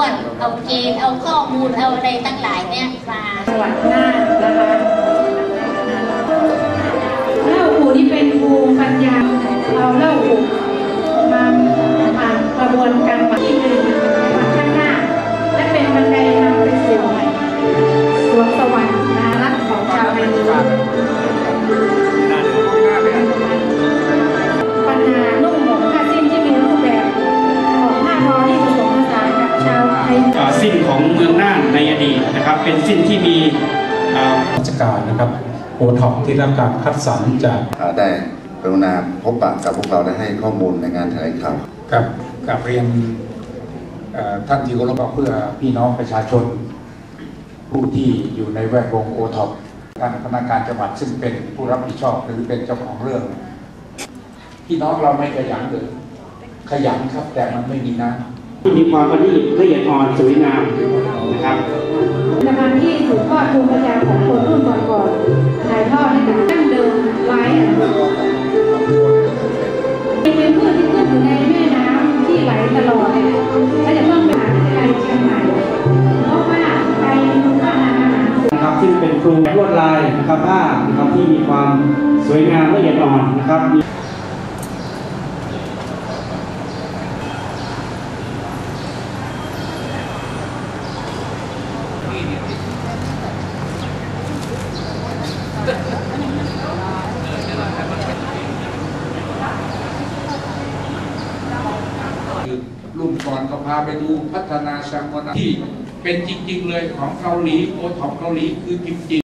วดเอาเกณฑ์ เอาข้อมูล เอาอะไรตั้งหลายเนี่ยมาจังหวัดน่านนะคะเล่าอู่นี่เป็นภูมิปัญญา เราเล่าอู่มาผ่านกระบวนการที่หนึ่ง สิ้นของเมืองน่านในอดีตนะครับ เป็นสิ้นที่มีเอ่อราชการนะครับโอท็อปที่รับการคัดสรรจากอ่าได้กรุณาพบปะกับพวกเราได้ให้ข้อมูลในงานแถลงข่าวกับกับเรียนเอ่อท่านที่เคารพเพื่อพี่น้องประชาชน ผู้ที่อยู่ในแวดวงโอท็อปท่านพนักงานจังหวัดซึ่งเป็นผู้รับผิดชอบหรือเป็นเจ้าของเรื่อง พี่น้องเราไม่ขยันเลยขยันครับแต่มันไม่มีน้ำที่ มีความประณีตละเอียดอ่อนสวยงามนะครับผลิตภัณฑ์ที่สืบทอดภูมิปัญญาของคนรุ่นก่อนๆถ่ายทอดให้กับดั้งเดิมไว้เป็นพืชที่ขึ้นอยู่ในแม่น้ำที่ไหลตลอดและจะต้องไปหาที่ไกลเชียงใหม่เพราะว่าไกลคุณค่าทางอาหารสูงนะครับซึ่งเป็นครูลวดลายนะครับผ้านะครับที่มีความสวยงามละเอียดอ่อนนะครับ รุ่นก่อนก็พาไปดูพัฒนาแซมมอนที่เป็นจริง ๆ เลยของเกาหลีโอท็อปเกาหลีคือจริงๆ